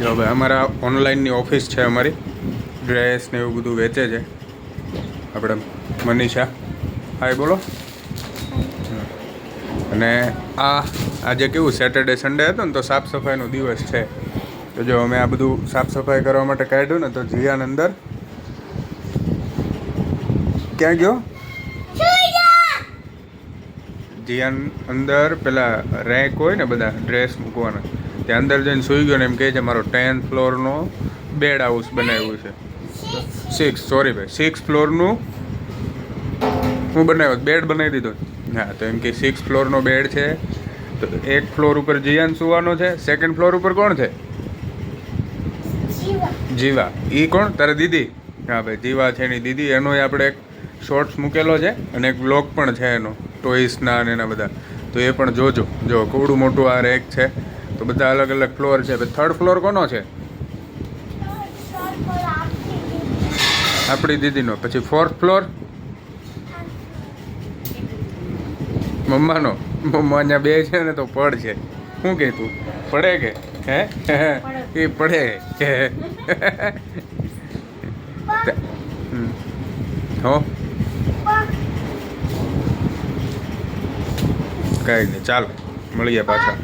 જો ભાઈ અમારા ઓનલાઈનની ઓફિસ છે અમારી. ડ્રેસ ને એવું બધું વેચે છે. આપણે મનીષા. હાય બોલો. અને આ આજે કેવું સેટરડે સન્ડે હતો ને તો સાફ સફાઈનો દિવસ છે. તો જો અમે આ બધું સાફ સફાઈ કરવા માટે કાઢ્યું ને તો જીયાન અંદર. ક્યાં ગયો? જીયાન અંદર પેલા રેક હોય ને બધા ડ્રેસ મૂકવાના. ત્યાં અંદર જઈને સૂઈ ગયો ને એમ કહે છે મારો ટેન્થ ફ્લોરનો બેડ હાઉસ બનાવ્યું છે. સિક્સ સોરી ભાઈ સિક્સ ફ્લોરનું હું બનાવ્યો બેડ બનાવી દીધો. હા તો એમ કે સિક્સ ફ્લોરનો બેડ છે. તો એક ફ્લોર ઉપર જીયાન સુવાનો છે સેકન્ડ ફ્લોર ઉપર કોણ છે? જીવા. એ કોણ? તારે દીદી. હા ભાઈ જીવા છે એની દીદી. એનો આપણે એક શોર્ટ્સ મૂકેલો છે અને એક બ્લોગ પણ છે એનો. ટોઈસના અને એના બધા. તો એ પણ જોજો. જો કેવડું મોટું આ રેક છે. તો બધા અલગ અલગ ફ્લોર છે. થર્ડ ફ્લોર કોનો છે? આપણી દીદીનો. પછી ફોર્થ ફ્લોર મમ્માનો. મમ્મા અહીંયા બે છે ને તો પડ છે. શું કે તું? પડે કે? હે? એ પડે. કે. હો? કાંઈ નહીં. ચાલો. મળીએ પાછા.